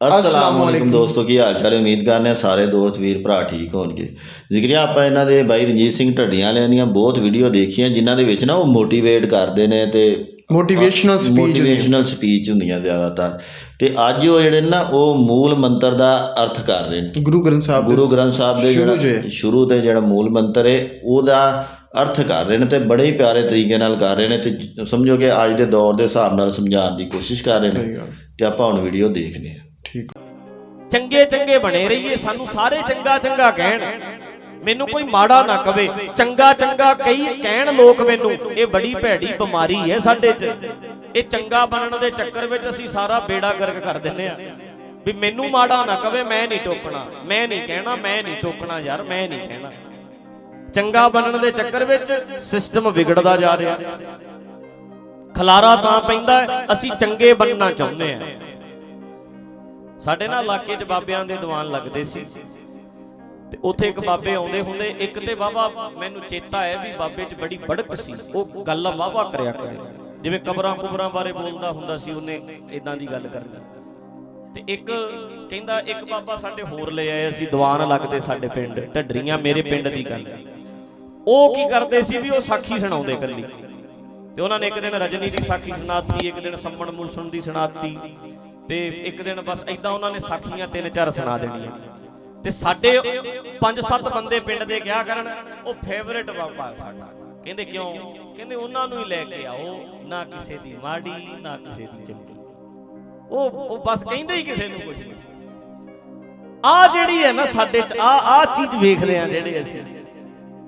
ਅਸਲਾਮ ਵਾਲੇਕੁਮ ਦੋਸਤੋ ਕੀ ਹਾਲ ਚਾਲ ਹੈ ਉਮੀਦ ਕਰਨੇ ਹਾਂ ਸਾਰੇ ਦੋਸਤ ਵੀਰ ਭਰਾ ਠੀਕ ਹੋਣਗੇ ਜ਼ਿਕਰੀਆ ਆਪਾਂ ਇਹਨਾਂ ਦੇ ਬਾਈ ਰਣਜੀਤ ਸਿੰਘ ਢੱਡੀਆਂ ਵਾਲਿਆਂ ਦੀਆਂ ਬਹੁਤ ਵੀਡੀਓ ਦੇਖੀਆਂ ਜਿਨ੍ਹਾਂ ਦੇ ਵਿੱਚ ਨਾ ਉਹ ਮੋਟੀਵੇਟ ਕਰਦੇ ਨੇ ਤੇ ਮੋਟੀਵੇਸ਼ਨਲ ਸਪੀਚ ਮੋਟੀਵੇਸ਼ਨਲ ਸਪੀਚ ਹੁੰਦੀਆਂ ਜ਼ਿਆਦਾਤਰ ਤੇ ਅੱਜ ਉਹ ਜਿਹੜੇ ਨੇ ਉਹ ਮੂਲ ਮੰਤਰ ਦਾ ਅਰਥ ਕਰ ਰਹੇ ਨੇ ਗੁਰੂ ਗ੍ਰੰਥ ਸਾਹਿਬ ਗੁਰੂ ਗ੍ਰੰਥ ਸਾਹਿਬ ਦੇ ਜਿਹੜਾ ਸ਼ੁਰੂ ਤੇ ਜਿਹੜਾ ਮੂਲ ਮੰਤਰ ਹੈ ਉਹਦਾ ਅਰਥ ਕਰ ਰਹੇ ਨੇ ਤੇ ਬੜੇ ਹੀ ਪਿਆਰੇ ਤਰੀਕੇ ਨਾਲ ਕਰ ਰਹੇ ਨੇ ਤੇ ਸਮਝੋ ਕਿ ਅੱਜ ਦੇ ਦੌਰ ਦੇ ਹਿਸਾਬ ਨਾਲ ਸਮਝਾਉਣ ਦੀ ਕੋਸ਼ਿਸ਼ ਕਰ ਰਹੇ ਨੇ ਤੇ ਆਪਾਂ ਹੁਣ ਵੀਡੀਓ ਦੇਖਦੇ ਹਾਂ ਠੀਕ। ਚੰਗੇ ਚੰਗੇ ਬਣੇ ਰਹੀਏ, ਸਾਨੂੰ ਸਾਰੇ ਚੰਗਾ ਚੰਗਾ ਕਹਿਣ। ਮੈਨੂੰ ਕੋਈ ਮਾੜਾ ਨਾ ਕਵੇ, ਚੰਗਾ ਚੰਗਾ ਕਈ ਕਹਿਣ ਲੋਕ ਮੈਨੂੰ, ਇਹ ਬੜੀ ਭੈੜੀ ਬਿਮਾਰੀ ਹੈ ਸਾਡੇ 'ਚ। ਇਹ ਚੰਗਾ ਬਣਨ ਦੇ ਚੱਕਰ ਵਿੱਚ ਅਸੀਂ ਸਾਰਾ ਬੇੜਾ ਗਰਕ ਕਰ ਦਿੰਨੇ ਆ। ਵੀ ਮੈਨੂੰ ਮਾੜਾ ਨਾ ਕਵੇ, ਮੈਂ ਨਹੀਂ ਟੋਕਣਾ, ਮੈਂ ਨਹੀਂ ਕਹਿਣਾ, ਮੈਂ ਨਹੀਂ ਟੋਕਣਾ ਯਾਰ, ਮੈਂ ਨਹੀਂ ਕਹਿਣਾ। ਚੰਗਾ ਬਣਨ ਦੇ ਚੱਕਰ ਵਿੱਚ ਸਿਸਟਮ ਵਿਗੜਦਾ ਜਾ ਰਿਹਾ। ਖਲਾਰਾ ਤਾਂ ਪੈਂਦਾ ਅਸੀਂ ਚੰਗੇ ਬਣਨਾ ਚਾਹੁੰਦੇ ਆ। ਸਾਡੇ ਨਾਲ ਇਲਾਕੇ 'ਚ ਬਾਬਿਆਂ ਦੇ ਦੀਵਾਨ ਲੱਗਦੇ ਸੀ। ਤੇ ਉੱਥੇ ਇੱਕ ਬਾਬੇ ਆਉਂਦੇ ਹੁੰਦੇ, ਇੱਕ ਤੇ ਬਾਬਾ ਮੈਨੂੰ ਚੇਤਾ ਹੈ ਵੀ ਬਾਬੇ 'ਚ ਬੜੀ ਬੜਕ ਸੀ। ਉਹ ਗੱਲ ਵਾਵਾ ਕਰਿਆ ਕਰੇ। ਜਿਵੇਂ ਕਬਰਾਂ ਕੁਬਰਾਂ ਬਾਰੇ ਬੋਲਦਾ ਹੁੰਦਾ ਸੀ, ਉਹਨੇ ਇਦਾਂ ਦੀ ਗੱਲ ਕਰਨੀ। ਤੇ ਇੱਕ ਕਹਿੰਦਾ, ਇੱਕ ਬਾਬਾ ਸਾਡੇ ਹੋਰ ਲੈ ਆਏ ਅਸੀਂ ਦੀਵਾਨ ਲੱਗਦੇ ਸਾਡੇ ਪਿੰਡ, ਢੱਡਰੀਆਂ ਮੇਰੇ ਪਿੰਡ ਦੀ ਗੱਲ। ਉਹ ਕੀ ਕਰਦੇ ਸੀ ਵੀ ਉਹ ਸਾਖੀ ਸੁਣਾਉਂਦੇ ਕੱਲੀ ਤੇ ਉਹਨਾਂ ਨੇ ਇੱਕ ਦਿਨ ਰਜਨੀ ਦੀ ਸਾਖੀ ਸੁਣਾਤੀ, ਇੱਕ ਦਿਨ ਸੰਮਣ ਮੂਸਣ ਦੀ ਸੁਣਾਤੀ। ਤੇ ਇੱਕ ਦਿਨ ਬਸ ਐਦਾਂ ਉਹਨਾਂ ਨੇ ਸਾਖੀਆਂ ਤਿੰਨ ਚਾਰ ਸੁਣਾ ਦੇਣੀਆਂ। ਤੇ ਸਾਡੇ ਪੰਜ ਸੱਤ ਬੰਦੇ ਪਿੰਡ ਦੇ ਕਿਹਾ ਕਰਨ, ਉਹ ਫੇਵਰੇਟ ਬਾਬਾ ਸਾਡਾ। ਕਹਿੰਦੇ ਕਿਉਂ? ਕਹਿੰਦੇ ਉਹਨਾਂ ਨੂੰ ਹੀ ਲੈ ਕੇ ਆਓ, ਨਾ ਕਿਸੇ ਦੀ ਮਾੜੀ, ਨਾ ਕਿਸੇ ਦੀ ਚੰਗੀ। ਉਹ ਉਹ ਬਸ ਕਹਿੰਦੇ ਹੀ ਕਿਸੇ ਨੂੰ ਕੁਝ ਨਹੀਂ। ਆ ਜਿਹੜੀ ਹੈ ਨਾ ਸਾਡੇ ਚ, ਆ ਆ ਚੀਜ਼ ਵੇਖਦੇ ਆ ਜਿਹੜੇ ਅਸੀਂ।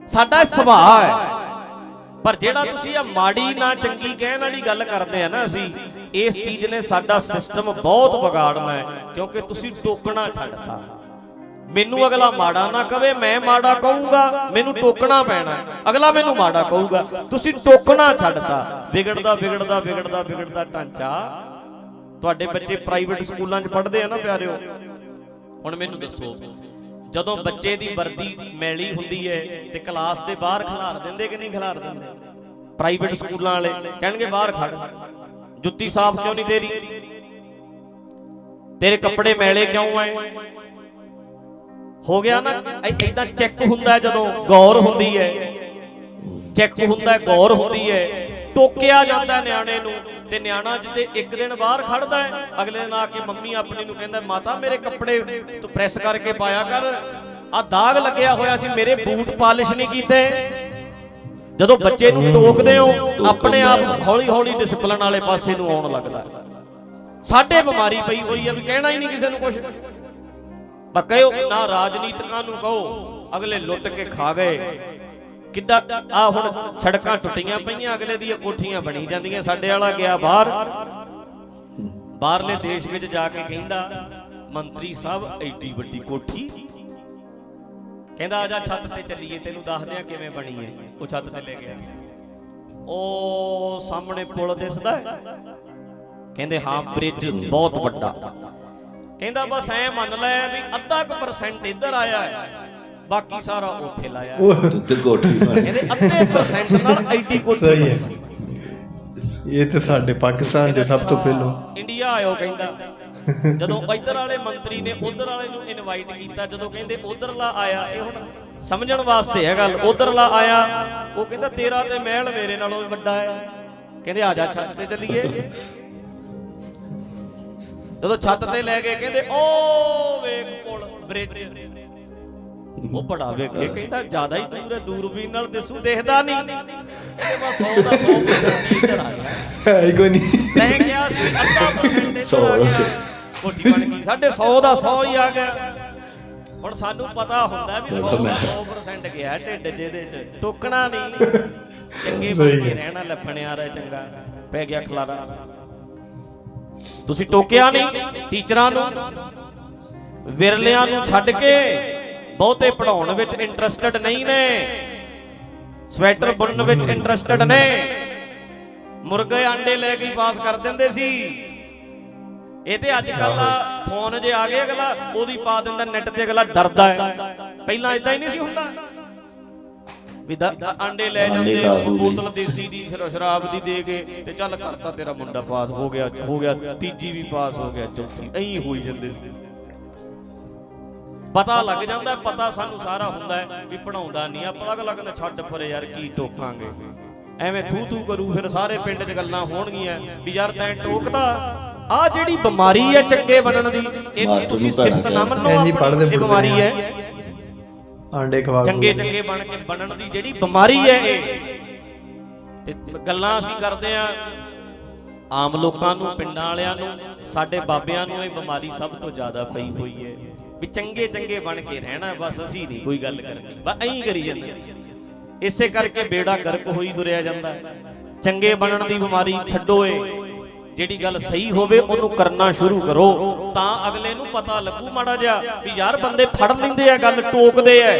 ਸਾਡਾ ਸੁਭਾਅ ਹੈ। ਪਰ ਜਿਹੜਾ ਤੁਸੀਂ ਆ ਮਾੜੀ ਨਾ ਚੰਗੀ ਕਹਿਣ ਵਾਲੀ ਗੱਲ ਕਰਦੇ ਆ ਨਾ ਅਸੀਂ, ਇਸ ਚੀਜ਼ ਨੇ ਸਾਡਾ ਸਿਸਟਮ ਬਹੁਤ ਵਿਗਾੜਨਾ ਹੈ, ਕਿਉਂਕਿ ਤੁਸੀਂ ਟੋਕਣਾ ਛੱਡਤਾ। ਮੈਨੂੰ ਅਗਲਾ ਮਾੜਾ ਨਾ ਕਵੇ ਮੈਂ ਮਾੜਾ ਕਹੂੰਗਾ, ਮੈਨੂੰ ਟੋਕਣਾ ਪੈਣਾ ਅਗਲਾ ਮੈਨੂੰ ਮਾੜਾ ਕਹੂਗਾ, ਤੁਸੀਂ ਟੋਕਣਾ ਛੱਡਤਾ। ਵਿਗੜਦਾ ਵਿਗੜਦਾ ਵਿਗੜਦਾ ਵਿਗੜਦਾ ਢਾਂਚਾ। ਤੁਹਾਡੇ ਬੱਚੇ ਪ੍ਰਾਈਵੇਟ ਸਕੂਲਾਂ 'ਚ ਪੜ੍ਹਦੇ ਆ ਨਾ ਪਿਆਰਿਓ? ਹੁਣ ਮੈਨੂੰ ਦੱਸੋ ਜਦੋਂ ਬੱਚੇ ਦੀ ਵਰਦੀ ਮੈਲੀ ਹੁੰਦੀ ਹੈ ਤੇ ਕਲਾਸ ਦੇ ਬਾਹਰ ਖਿਲਾਰ ਦਿੰਦੇ ਕਿ ਨਹੀਂ ਖਿਲਾਰ ਦਿੰਦੇ? ਪ੍ਰਾਈਵੇਟ ਸਕੂਲਾਂ ਵਾਲੇ ਕਹਿਣਗੇ, ਬਾਹਰ ਖੜ। ਜੁੱਤੀ ਸਾਫ਼ ਕਿਉਂ ਨਹੀਂ ਤੇਰੀ? ਤੇਰੇ ਕੱਪੜੇ ਮੈਲੇ ਕਿਉਂ ਆਏ ਹੋ ਗਿਆ ਨਾ ਇਦਾਂ ਚੈੱਕ ਹੁੰਦਾ ਜਦੋਂ ਗੌਰ ਹੁੰਦੀ ਹੈ। ਚੈੱਕ ਹੁੰਦਾ, ਗੌਰ ਹੁੰਦੀ ਹੈ। ਟੋਕਿਆ ਜਾਂਦਾ ਨਿਆਣੇ ਨੂੰ। ਤੇ ਨਿਆਣਾ ਜਿੱਦੇ ਇੱਕ ਦਿਨ ਬਾਹਰ ਖੜਦਾ ਹੈ, ਅਗਲੇ ਦਿਨ ਆ ਕੇ ਮੰਮੀ ਆਪਣੀ ਨੂੰ ਕਹਿੰਦਾ, ਮਾਤਾ, ਮੇਰੇ ਕੱਪੜੇ ਤੂੰ ਪ੍ਰੈਸ ਕਰਕੇ ਪਾਇਆ ਕਰ। ਆ ਦਾਗ ਲੱਗਿਆ ਹੋਇਆ ਸੀ, ਮੇਰੇ ਬੂਟ ਪਾਲਿਸ਼ ਨਹੀਂ ਕੀਤੇ। ਜਦੋਂ ਬੱਚੇ ਨੂੰ ਟੋਕਦੇ ਹੋ, ਆਪਣੇ ਆਪ ਹੌਲੀ ਹੌਲੀ ਡਿਸਪਲਨ ਵਾਲੇ ਪਾਸੇ ਨੂੰ ਆਉਣ ਲੱਗਦਾ ਸਾਡੇ ਬਿਮਾਰੀ ਪਈ ਹੋਈ ਆ, ਵੀ ਕਹਿਣਾ ਹੀ ਨਹੀਂ ਕਿਸੇ ਨੂੰ ਕੁਝ ਪਰ ਕਹਿਓ, ਨਾ ਰਾਜਨੀਤਿਕਾਂ ਨੂੰ ਕਹੋ, ਅਗਲੇ ਲੁੱਟ ਕੇ ਖਾ ਗਏ। ਕਿੱਦਾਂ ਆ ਹੁਣ ਸੜਕਾਂ ਟੁੱਟੀਆਂ ਪਈਆਂ, ਅਗਲੇ ਦੀਆਂ ਕੋਠੀਆਂ ਬਣੀ ਜਾਂਦੀਆਂ, ਸਾਡੇ ਵਾਲਾ ਗਿਆ ਬਾਹਰ। ਬਾਹਰਲੇ ਦੇਸ਼ ਵਿੱਚ ਜਾ ਕੇ ਕਹਿੰਦਾ, ਮੰਤਰੀ ਸਾਹਿਬ, ਐਡੀ ਵੱਡੀ ਕੋਠੀ? ਕਹਿੰਦਾ, ਆ ਜਾ ਛੱਤ ਤੇ ਚੱਲੀਏ, ਤੈਨੂੰ ਦੱਸਦੇ ਆ ਕਿਵੇਂ ਬਣੀ ਹੈ ਉਹ ਛੱਤ ਤੇ ਲੈ ਗਿਆ। ਉਹ ਸਾਹਮਣੇ ਪੁਲ ਦਿਸਦਾ ਹੈ। ਕਹਿੰਦੇ, ਹਾਂ ਬ੍ਰਿਜ ਬਹੁਤ ਵੱਡਾ। ਕਹਿੰਦਾ, ਬਸ ਐ ਮੰਨ ਲੈ ਵੀ ਅੱਧਾ ਕੁ ਪਰਸੈਂਟ ਇੱਧਰ ਆਇਆ ਹੈ। ਬਾਕੀ ਸਾਰਾ ਉੱਥੇ ਲਾਇਆ। ਤੇ ਕੋਠੀ ਬਣ ਕਹਿੰਦੇ ਅੱਧੇ ਪਰਸੈਂਟ ਨਾਲ ਐਡੀ ਕੋਠੀ ਸਹੀ ਹੈ। ਬਣੀ। ਇਹ ਤੇ ਸਾਡੇ ਪਾਕਿਸਤਾਨ ਦੇ ਸਭ ਤੋਂ ਪਹਿਲੋਂ। ਇੰਡੀਆ ਆਇਓ ਕਹਿੰਦਾ। ਜਦੋਂ ਇੱਧਰ ਵਾਲੇ ਮੰਤਰੀ ਨੇ ਉਧਰ ਵਾਲੇ ਨੂੰ ਇਨਵਾਈਟ ਕੀਤਾ ਜਦੋਂ ਕਹਿੰਦੇ ਉਧਰਲਾ ਆਇਆ ਇਹ ਹੁਣ ਸਮਝਣ ਵਾਸਤੇ ਹੈ ਗੱਲ। ਉਧਰਲਾ ਆਇਆ ਉਹ ਕਹਿੰਦਾ ਤੇਰਾ ਤੇ ਮਹਿਲ ਮੇਰੇ ਨਾਲੋਂ ਵੀ ਵੱਡਾ ਹੈ। ਕਹਿੰਦੇ ਆ ਜਾ ਛੱਤ ਤੇ ਚੱਲੀਏ। ਜਦੋਂ ਛੱਤ ਤੇ ਲੈ ਗਏ ਕਹਿੰਦੇ ਓ ਵੇਖ ਪੁਲ ਬ੍ਰਿਜ ਉਹ ਬੜਾ ਵੇਖੇ ਕਹਿੰਦਾ ਜ਼ਿਆਦਾ ਹੀ ਦੂਰ ਹੈ ਦੂਰਬੀਨ ਨਾਲ ਦਿਸੂ ਦੇਖਦਾ ਨਹੀਂ। ਕਹਿੰਦੇ ਬਸ 100 ਦਾ 100 ਇੱਧਰ ਆ ਗਿਆ। ਹੈ ਕੋਈ ਨਹੀਂ। ਤੈਂ ਕਿਹਾ ਸੀ ਅੱਧਾ ਪਰਸੈਂਟ ਇੱਧਰ ਸੌ ਆ ਦਾ ਗਿਆ ਕੋਠੀ ਬਣ ਗਈ ਸਾਡੇ 100 ਦਾ 100 ਹੀ ਆ ਗਿਆ। ਹੁਣ ਸਾਨੂੰ ਪਤਾ ਹੁੰਦਾ ਵੀ 100 ਦਾ 100% ਗਿਆ ਢਿੱਡ ਚ ਇਹਦੇ ਚ। ਟੋਕਣਾ ਨਹੀਂ। ਚੰਗੇ ਬਣ ਕੇ ਰਹਿਣਾ ਲੱਭਣਿਆ ਰਹਿ ਚੰਗਾ। ਪੈ ਗਿਆ ਖਲਾਰਾ। ਤੁਸੀਂ ਟੋਕਿਆ ਨਹੀਂ ਟੀਚਰਾਂ ਨੂੰ ਵਿਰਲਿਆਂ ਨੂੰ ਛੱਡ ਕੇ। ਬਹੁਤੇ ਪੜਾਉਣ ਵਿੱਚ ਇੰਟਰਸਟਿਡ ਨਹੀਂ ਨੇ। ਸਵੈਟਰ ਬੁਣਨ ਵਿੱਚ ਇੰਟਰਸਟਿਡ ਨੇ। ਮੁਰਗੇ ਆਂਡੇ ਲੈ ਕੇ ਪਾਸ ਕਰ ਦਿੰਦੇ ਸੀ। ਇਹ ਤੇ ਅੱਜ ਕੱਲ ਫੋਨ ਜੇ ਆ ਗਏ ਅਗਲਾ ਉਹਦੀ ਪਾ ਦਿੰਦਾ ਨੈਟ ਤੇ ਅਗਲਾ ਡਰਦਾ ਹੈ। ਪਹਿਲਾਂ ਇਦਾਂ ਹੀ ਨਹੀਂ ਸੀ ਹੁੰਦਾ। ਵੀ ਆਂਡੇ ਲੈ ਜਾਂਦੇ। ਬੋਤਲ ਦੇਸੀ ਦੀ ਸ਼ਰਾ- ਸ਼ਰਾਬ ਦੀ ਦੇ ਕੇ ਤੇ ਚੱਲ ਕਰਤਾ ਤੇਰਾ ਮੁੰਡਾ ਪਾਸ ਹੋ ਗਿਆ ਹੋ ਗਿਆ ਤੀਜੀ ਵੀ ਪਾਸ ਹੋ ਗਿਆ ਚੌਥੀ ਐਂ ਹੋਈ ਜਾਂਦੇ ਸੀ। ਪਤਾ ਲੱਗ ਜਾਂਦਾ ਪਤਾ ਸਾਨੂੰ ਸਾਰਾ ਹੁੰਦਾ ਵੀ ਪੜਾਉਂਦਾ ਨਹੀਂ ਆਪਾਂ ਅਗਲਾ ਕਹਿੰਦਾ ਛੱਡ ਪਰੇ ਯਾਰ ਕੀ ਟੋਕਾਂਗੇ? ਐਵੇਂ ਥੂ ਥੂ ਕਰੂ ਫਿਰ ਸਾਰੇ ਪਿੰਡ 'ਚ ਗੱਲਾਂ ਹੋਣਗੀਆਂ ਵੀ ਯਾਰ ਤੈਂ ਟੋਕਦਾ ਆ ਜਿਹੜੀ ਬਿਮਾਰੀ ਹੈ ਚੰਗੇ ਬਣਨ ਦੀ ਇਹ ਤੁਸੀਂ ਸਿਫਤ ਨਾ ਮੰਨੋ ਇਹ ਬਿਮਾਰੀ। ਹੈ। ਆਂਡੇ ਖਵਾ ਚੰਗੇ ਚੰਗੇ ਬਣ ਕੇ ਬਣਨ ਦੀ ਜਿਹੜੀ ਬਿਮਾਰੀ ਹੈ ਇਹ। ਤੇ ਗੱਲਾਂ ਅਸੀਂ ਕਰਦੇ ਆ ਆਮ ਲੋਕਾਂ ਨੂੰ ਪਿੰਡਾਂ ਵਾਲਿਆਂ ਨੂੰ ਸਾਡੇ ਬਾਬਿਆਂ ਨੂੰ ਇਹ ਬਿਮਾਰੀ ਸਭ ਤੋਂ ਜ਼ਿਆਦਾ ਪਈ ਹੋਈ ਹੈ। ਵੀ ਚੰਗੇ ਚੰਗੇ ਬਣ ਕੇ ਰਹਿਣਾ ਬਸ ਅਸੀਂ ਨਹੀਂ, ਕੋਈ ਗੱਲ ਕਰਨੀ ਬਸ ਐਂ ਕਰੀ ਜਾਂਦੇ। ਇਸੇ ਕਰਕੇ ਬੇੜਾ ਗਰਕ ਹੋਈ ਤੁਰਿਆ ਜਾਂਦਾ। ਚੰਗੇ ਬਣਨ ਦੀ ਬਿਮਾਰੀ ਛੱਡੋ ਏ। ਜਿਹੜੀ ਗੱਲ ਸਹੀ ਹੋਵੇ, ਉਹਨੂੰ ਕਰਨਾ ਸ਼ੁਰੂ ਕਰੋ। ਤਾਂ ਅਗਲੇ ਨੂੰ ਪਤਾ ਲੱਗੂ ਮਾੜਾ ਜਿਹਾ ਵੀ ਯਾਰ ਬੰਦੇ ਫੜ ਲੈਂਦੇ ਆ, ਗੱਲ ਟੋਕਦੇ ਆ।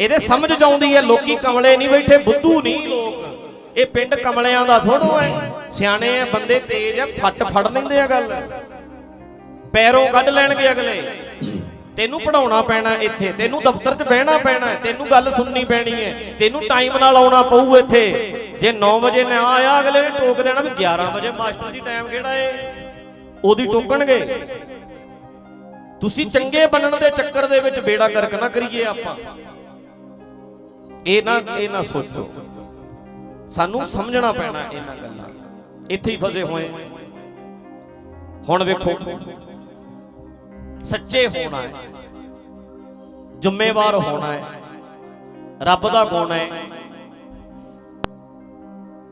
ਇਹਦੇ ਸਮਝ ਚ ਆਉਂਦੀ ਹੈ ਲੋਕੀ ਕਮਲੇ ਨਹੀਂ ਬੈਠੇ, ਬੁੱਧੂ ਨਹੀਂ ਲੋਕ। ਇਹ ਪਿੰਡ ਕਮਲਿਆਂ ਦਾ ਥੋੜੋ ਹੈ। ਸਿਆਣੇ ਆ, ਬੰਦੇ ਤੇਜ਼ ਆ, ਫੱਟ ਫੜ ਲੈਂਦੇ ਆ ਗੱਲ। ਪੈਰੋਂ ਕੱਢ ਲੈਣਗੇ ਅਗਲੇ। ਤੈਨੂੰ ਪੜਾਉਣਾ ਪੈਣਾ ਇੱਥੇ, ਤੈਨੂੰ ਦਫ਼ਤਰ 'ਚ ਬਹਿਣਾ ਪੈਣਾ, ਤੈਨੂੰ ਗੱਲ ਸੁਣਨੀ ਪੈਣੀ ਹੈ, ਤੈਨੂੰ ਟਾਈਮ ਨਾਲ ਆਉਣਾ ਪਊ ਇੱਥੇ। ਜੇ 9 ਵਜੇ ਨਾ ਆਇਆ, ਅਗਲੇ ਨੇ ਟੋਕ ਦੇਣਾ ਵੀ 11 ਵਜੇ ਮਾਸਟਰ ਜੀ ਟਾਈਮ ਕਿਹੜਾ ਏ? ਉਹਦੀ ਟੋਕਣਗੇ। ਤੁਸੀਂ ਚੰਗੇ ਬਣਨ ਦੇ ਚੱਕਰ ਦੇ ਵਿੱਚ ਬੇੜਾ ਕਰਕ ਨਾ ਕਰੀਏ ਆਪਾਂ। ਇਹ ਨਾ ਇਹ ਨਾ ਸੋਚੋ। ਸਾਨੂੰ ਸਮਝਣਾ ਪੈਣਾ ਇਹਨਾਂ ਗੱਲਾਂ। ਇੱਥੇ ਹੀ ਫਸੇ ਹੋਏ। ਹੁਣ ਵੇਖੋ। ਸੱਚੇ ਹੋਣਾ ਹੈ। ਜ਼ਿੰਮੇਵਾਰ ਹੋਣਾ ਹੈ। ਰੱਬ ਦਾ ਗੁਣ ਹੈ।